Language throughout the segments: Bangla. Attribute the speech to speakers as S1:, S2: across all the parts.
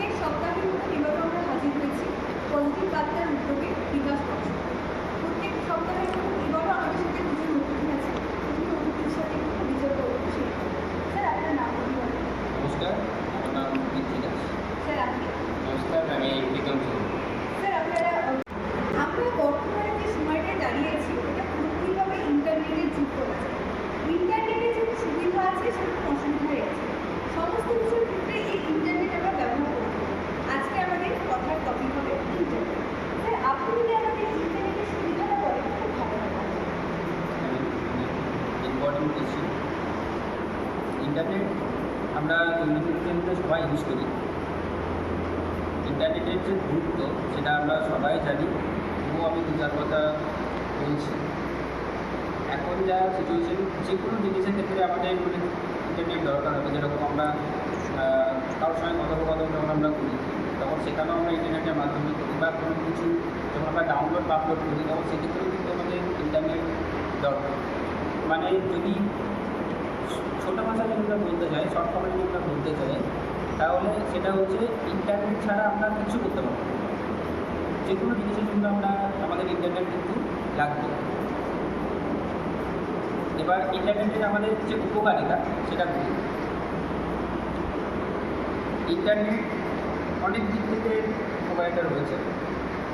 S1: প্রত্যেক সপ্তাহের মতো এবারও আমরা হাজির হয়েছি। পজিটিভ বার্তার উদ্যোগে বিকাশ প্রত্যেক সপ্তাহের মতো এবারও আমাদের সাথে দুজন অতিথি আছে। দুজন অতিথির সাথে একটু করব স্যার, আপনার নাম
S2: নমস্কার, আমার নাম দীপ্তি দাস
S1: স্যার আপনি
S2: নমস্কার আমি প্রীতম সিং
S1: স্যার আপনারা আহ, আমরা বর্তমানে যে সময়টায় দাঁড়িয়েছি এটা পুরোপুরিভাবে ইন্টারনেটের যুগ বলা যায় ইন্টারনেটের যে সুবিধা আছে সেরকম অসুবিধাই আছে সমস্ত কিছুর ক্ষেত্রে এই ইন্টারনেট আমরা ব্যবহার করি আজকে আমাদের কথার টপিক হবে ইন্টারনেট স্যার আপনি যদি আমাদের ইন্টারনেটের সুবিধাটা বলেন খুব ভালো হয়
S2: ইম্পর্টেন্ট ইস্যু ইন্টারনেট আমরা দৈনন্দিন জীবনে সবাই ইউজ করি। ইন্টারনেটের যে গুরুত্ব, সেটা আমরা সবাই জানি। তবুও আমি দু চার কথা বলছি। এখন যা সিচুয়েশন যে কোনো জিনিসের ক্ষেত্রে আমাদের ইন্টারনেট দরকার হবে। যেরকম আমরা কারোর সঙ্গে কথোপকথন যখন আমরা করি, তখন সেখানেও আমরা ইন্টারনেটের মাধ্যমে করি বা কোনো কিছু যখন আমরা ডাউনলোড বা আপলোড করি, তখন সেক্ষেত্রেও কিন্তু আমাদের ইন্টারনেট দরকার। মানে যদি ছোটো ভাষা যদি আমরা বলতে চাই শর্ট ফর্মে যদি আমরা বলতে চাই তাহলে সেটা হচ্ছে ইন্টারনেট ছাড়া আমরা কিছু করতে পারব যে কোনো জিনিসের জন্য আমরা আমাদের ইন্টারনেট কিন্তু লাগবে। এবার ইন্টারনেটের আমাদের যে উপকারিতা, সেটা ইন্টারনেট অনেক দিক থেকে উপকারিতা রয়েছে।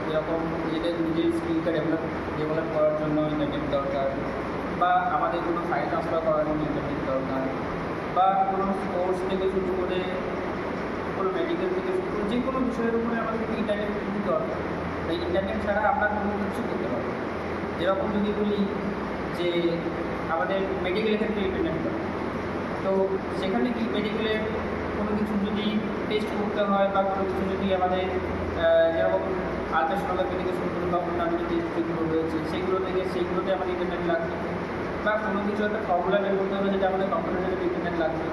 S2: যেরকম নিজেদের নিজের স্কিলকে ডেভেলপ ডেভেলপ করার জন্য ইন্টারনেট দরকার। বা আমাদের কোনো ফাইল ট্রান্সফার করার জন্য ইন্টারনেট দরকার বা কোনো স্পোর্টস থেকে শুরু করে কোনো মেডিকেল থেকে শুরু করে যে কোনো বিষয়ের উপরে আমাদের ইন্টারনেট কিন্তু দরকার তাই ইন্টারনেট ছাড়া আমরা কোনো কিছু করতে পারব। যেরকম যদি বলি যে আমাদের মেডিকেলের ক্ষেত্রে ইন্টারনেট দরকার তো সেখানে কি মেডিকেলের কোনো কিছু যদি টেস্ট করতে হয় বা কোনো কিছু যদি আমাদের যেরকম আলট্রাসোনোগ্রাফি থেকে শুরু করে বা অন্যান্য যে টেস্ট যেগুলো রয়েছে, সেগুলো থেকে সেইগুলোতে আমাদের ইন্টারনেট লাগবে। বা কোনো কিছু একটা ফর্মুলা বের করতে হবে যেটা আমাদের কম্পিউটারের ইন্টারনেট লাগবে।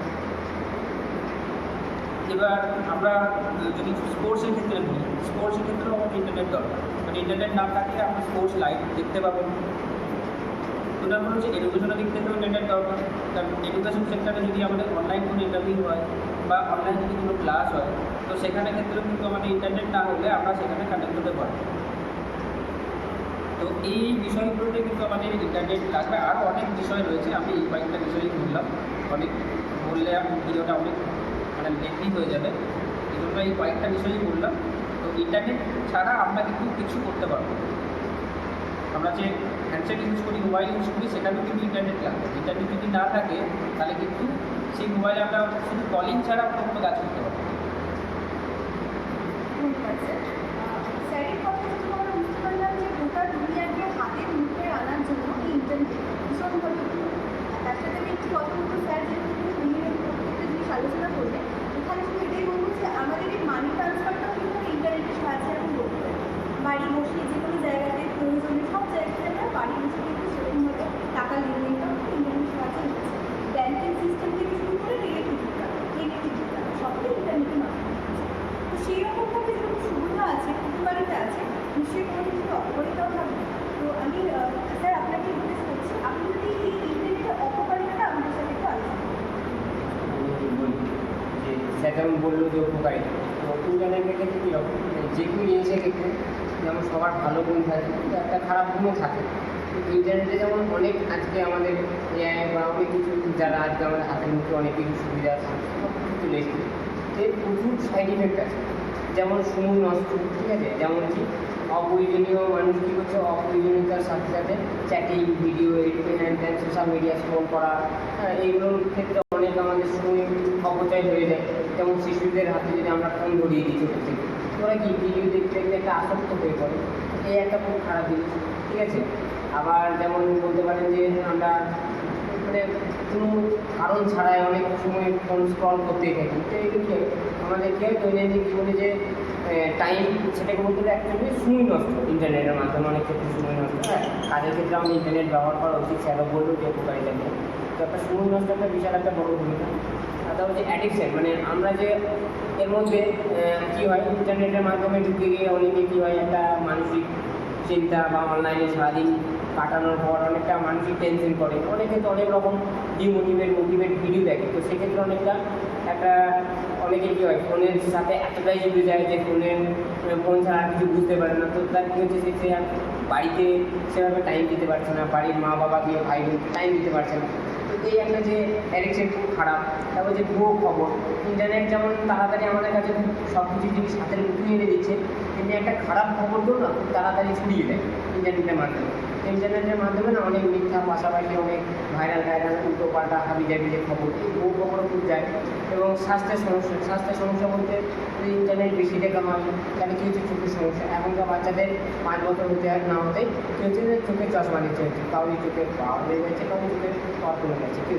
S2: এবার আমরা যদি স্পোর্টসের ক্ষেত্রে বলি স্পোর্টসের ক্ষেত্রেও আমাদের ইন্টারনেট দরকার। মানে ইন্টারনেট না থাকলে আমরা স্পোর্টস লাইভ দেখতে পাবো না। দু নম্বর হচ্ছে এডুকেশনের দিক থেকেও ইন্টারনেট দরকার। কারণ এডুকেশন সেক্টরে যদি আমাদের অনলাইন কোনো ইন্টারভিউ হয় বা অনলাইন যদি কোনো ক্লাস হয়, তো সেখানে ক্ষেত্রেও কিন্তু আমাদের ইন্টারনেট না হলে আমরা সেখানে কানেক্ট হতে পারব তো এই বিষয়গুলোতে কিন্তু আমাদের ইন্টারনেট লাগবে আরও অনেক বিষয় রয়েছে। আমি এই কয়েকটা বিষয়ই বললাম। অনেক বললে ভিডিওটা অনেক মানে লেন্দি হয়ে যাবে। এই জন্য এই কয়েকটা বিষয়ই বললাম। তো ইন্টারনেট ছাড়া আমরা কিন্তু কিছু করতে পারব। আমরা যে হ্যান্ডসেট ইউজ করি মোবাইল ইউজ করি, সেখানেও কিন্তু ইন্টারনেট লাগবে। ইন্টারনেট যদি না থাকে, তাহলে কিন্তু সেই মোবাইলে আমরা শুধু কলিং ছাড়া অন্য কোনো কাজ করতে পারব
S1: আহ, স্যারের কথা থেকে আমরা বুঝতে পারলাম যে গোটা দুনিয়াকে হাতের মুঠে আনার জন্য এই ইন্টারনেট আর তার সাথে আমি একটু কথা বলব স্যার দুনিয়ার জিনিস আলোচনা করলেন এখানে শুধু এটাই বলব যে আমাদের এই মানি ট্রান্সফারটাও কিন্তু ইন্টারনেটের সাহায্যে এখন করতে বাড়ি বসে যে কোনো জায়গাতে প্রয়োজনে সব জায়গাতে আমরা বাড়ি বসে কিন্তু সেরকমভাবে টাকা লেনদেনটা ইন্টারনেটের সাহায্যে হচ্ছে ব্যাংকিং সিস্টেম থেকে শুরু করে ইলেকট্রিক ইলেকট্রিক সবটাই ইন্টারনেটের মাধ্যমে। তো সেই রকমভাবে যেরকম সুবিধা আছে উপকারিতা আছে, নিশ্চয়ই কোনো কিছু অপকারিতাও থাকবে আমি স্যার
S3: যেমন বলল যে উপকারিতা ইন্টারনেটের ক্ষেত্রে কীরকম যে কোনো জিনিসের ক্ষেত্রে, যেমন সবার ভালো গুণ থাকে, কিন্তু একটা খারাপ গুণও থাকে। ইন্টারনেটে যেমন অনেক আজকে আমাদের AI বা অনেক কিছু যারা আজকে আমাদের হাতের মুখে অনেক কিছু সুবিধা চলে এসেছে। এর প্রচুর সাইড ইফেক্ট আছে। যেমন সময় নষ্ট, ঠিক আছে? যেমন কি? অপ্রয়োজনীয় মানুষ কী করছে অপ্রয়োজনীয়তার সাথে সাথে chatting video editing social media scroll করা হ্যাঁ, এইগুলোর ক্ষেত্রে অনেক আমাদের সময় অপচয় হয়ে যায় যেমন শিশুদের হাতে যদি আমরা ফোন ধরিয়ে দিই ছোটো থেকে ওরা কি ভিডিও দেখতে দেখতে একটা আসক্ত হয়ে পড়ে এই একটা খুব খারাপ জিনিস ঠিক আছে আবার যেমন বলতে পারেন যে আমরা মানে কোনো কারণ ছাড়াই অনেক সময় ফোন স্ক্রল করতেই থাকি তো এগুলো আমাদেরকে দৈনন্দিন জীবনে যে টাইম সেটাকে বলতে গেলে অ্যাকচুয়ালি সময় নষ্ট ইন্টারনেটের মাধ্যমে, অনেক ক্ষেত্রে সময় নষ্ট। হ্যাঁ কাজের ক্ষেত্রে আমাদের ইন্টারনেট ব্যবহার করা উচিত স্যারও বলল যে উপকারিতা নিয়ে তো একটা সময় নষ্ট একটা বিশাল একটা বড় ভূমিকা। আর তা হচ্ছে অ্যাডিকশান মানে আমরা যে এর মধ্যে কী হয় ইন্টারনেটের মাধ্যমে ঢুকে গিয়ে অনেকে কী হয়, একটা মানসিক চিন্তা বা অনলাইনে সারাদিন কাটানোর পর অনেকটা মানসিক টেনশন করে। অনেকে তো অনেক রকম ডিমোটিভেট মোটিভেট ভিডিও দেখে। তো সেক্ষেত্রে অনেকটা একটা অনেকে কী হয়, ফোনের সাথে এতটাই জুড়ে যায় যে ফোনের ফোন ছাড়া আর কিছু বুঝতে পারে না। তো তার কী হচ্ছে, সে আর বাড়িতে সেভাবে টাইম দিতে পারছে না, বাড়ির মা বাবা বাবাকে ভাই টাইম দিতে পারছে না। তো এই একটা যে অ্যাডিকশন খুব খারাপ। তারপর যে ভুয়ো খবর ইন্টারনেট যেমন তাড়াতাড়ি আমাদের কাছে সব কিছু জিনিস হাতের মুঠে এনে দিচ্ছে, তেমনি একটা খারাপ খবরকেও না খুব তাড়াতাড়ি ছড়িয়ে দেয় ইন্টারনেটের মাধ্যমে। ইন্টারনেটের মাধ্যমে না অনেক মিথ্যা পাশাপাশি অনেক ভাইরাল ভাইরাল উল্টো পাল্টা হাবি জাবি যে খবর ভুয়ো খবরও খুব যায়। এবং স্বাস্থ্যের সমস্যা স্বাস্থ্যের সমস্যা বলতে যদি ইন্টারনেট বেশি দেখা হয় তাহলে কী হচ্ছে? চোখের সমস্যা। এখনকার বাচ্চাদের পাঁচ বছর হতে আর না হতে কী হচ্ছে? যে চোখের চশমা নিচ্ছে কাউরি চোখের পাওয়ার হয়ে যাচ্ছে কাউরি চোখের পাওয়ার কমে যাচ্ছে আছে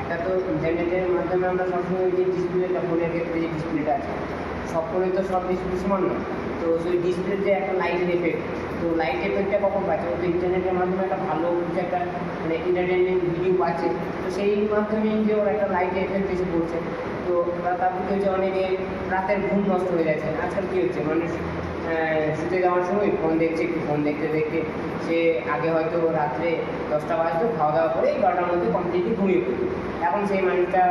S3: একটা তো ইন্টারনেটের মাধ্যমে আমরা সবসময় যে ডিসপ্লেটা ফোনের ক্ষেত্রে যে ডিসপ্লেটা আছে সব ফোনে তো সব ডিসপ্লে সমান না তো সেই ডিসপ্লের যে একটা লাইটের এফেক্ট তো লাইট এফেক্টটা কখন পাচ্ছে? তো ইন্টারনেটের মাধ্যমে একটা ভালো কিছু একটা মানে এন্টারটেনমেন্ট ভিডিও পাচ্ছে। তো সেই মাধ্যমে যে ওরা একটা লাইট এফেক্ট বেশি পড়ছে তো তারপর কী হচ্ছে অনেকে রাতের ঘুম নষ্ট হয়ে যাচ্ছে। আজকাল কী হচ্ছে? মানুষ শুতে যাওয়ার সময় ফোন দেখছে, একটু ফোন দেখতে দেখতে সে আগে হয়তো রাত্রে দশটা বাজতো, খাওয়া দাওয়া করে এগারোটার মধ্যে কমপ্লিটলি ঘুমিয়ে পড়তো এখন সেই মানুষটা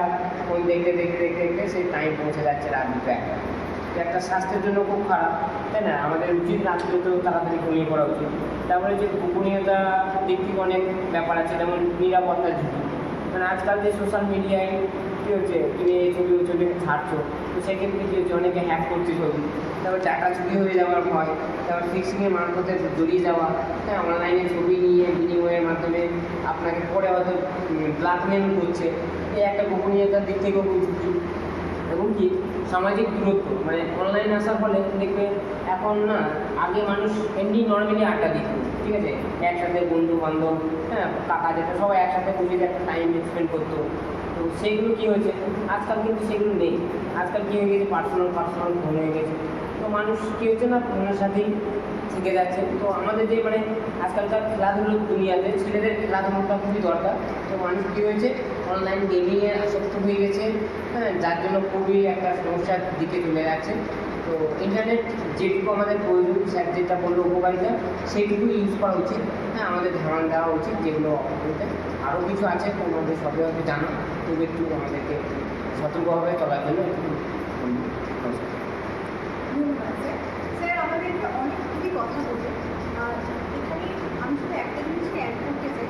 S3: ফোন দেখতে দেখতে দেখতে দেখতে সেই টাইম পৌঁছে যাচ্ছে রাত দুটো একটা। একটা স্বাস্থ্যের জন্য খুব খারাপ। তাই না? আমাদের উচিত রাত্রে তো তাড়াতাড়ি ঘুমিয়ে পড়া উচিত। তারপরে যে গোপনীয়তা দিক থেকে অনেক ব্যাপার আছে, যেমন নিরাপত্তার ঝুঁকি মানে আজকাল যে সোশ্যাল মিডিয়ায় কী হচ্ছে তুমি এই ছবি ওই ছবি ছাড়ছো, তো সেক্ষেত্রে কী হচ্ছে, অনেকে হ্যাক করছে ছবি। তারপর টাকা চুরি হয়ে যাওয়ার ভয়, তারপর ফিক্সিংয়ের মারফতে জড়িয়ে যাওয়া। হ্যাঁ অনলাইনে ছবি নিয়ে বিনিময়ের মাধ্যমে আপনাকে পরে হয়তো ব্ল্যাকমেল করছে। এই একটা গোপনীয়তার দিক থেকেও ঝুঁকি। এবং কি? সামাজিক দূরত্ব। মানে অনলাইন আসার ফলে দেখবে এখন না, আগে মানুষ এমনি নর্মালি আড্ডা দিত, ঠিক আছে? একসাথে বন্ধু বান্ধব হ্যাঁ কাকা যেটা সবাই একসাথে বসে একটা টাইম স্পেন্ড করতো। তো সেগুলো কী হয়েছে? আজকাল কিন্তু সেগুলো নেই। আজকাল কী হয়ে গেছে? পার্সোনাল পার্সোনাল ফোন হয়ে গেছে। তো মানুষ কী হচ্ছে না? ফোনের সাথেই থেকে যাচ্ছে। তো আমাদের যে মানে আজকালকার খেলাধুলোর দুনিয়াতে, ছেলেদের খেলাধুলোটা খুবই দরকার। তো মানুষ কী হয়েছে অনলাইন গেমিংয়ে আসক্ত হয়ে গেছে হ্যাঁ যার জন্য খুবই একটা সমস্যার দিকে চলে যাচ্ছে। তো ইন্টারনেট যেটুকু আমাদের প্রয়োজন স্যার যেটা বলল উপকারিতা, সেইটুকু ইউজ করা উচিত। হ্যাঁ আমাদের ধারণা দেওয়া উচিত যেগুলো অপকারিতা। আরও কিছু আছে, তোমাদের সবই হয়তো জানো, তবু একটু আমাদেরকে সতর্কভাবে চলার জন্য একটু বলুন। নমস্কার।
S1: ধন্যবাদ স্যার স্যার আমাদেরকে অনেকগুলি কথা বললেন আর এখানে আমি জিনিসকে অ্যাড করতে চাই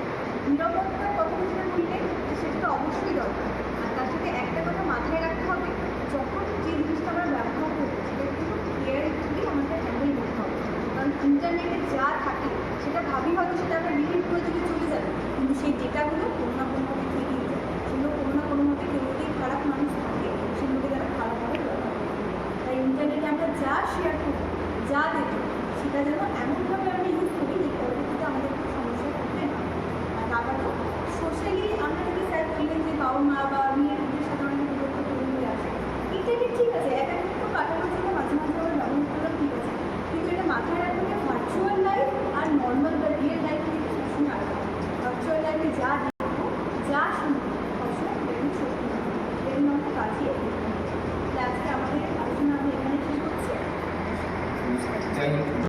S1: নিরাপত্তার কথা যেটা বললেন সেটা তো অবশ্যই দরকার। আর তার সাথে একটা কথা মাথায় রাখতে হবে, যখন যে জিনিসটা আমরা ব্যবহার করব সেটা কিন্তু কেয়ারফুলি আমাদের হ্যান্ডেল করতে হবে। কারণ ইন্টারনেটে যা থাকে, সেটা ভাবি হয়তো সেটা আমরা ডিলিট করে দিলে চলে যাবে। কিন্তু সেই ডেটাগুলো কোনো না কোনোভাবে থেকেই যায় সেগুলো কোনো না কোনোভাবে কেউ যদি খারাপ মানুষ থাকে, সেগুলোকে যারা খারাপভাবে ব্যবহার করে তাই ইন্টারনেটে আমরা যা শেয়ার করি, যা দেখি, সেটা যেন এমনভাবে আমরা ইউজ করি যে পরবর্তীতে আমাদের কোনো সমস্যা করবে না আর তারপরেও সোশ্যালি আমরা যদি স্যার বললেন যে বাবা মা বা মেয়ের সাধারণত ঠিক আছে, একাকিত্ব কাটানোর জন্য মাঝে মাঝে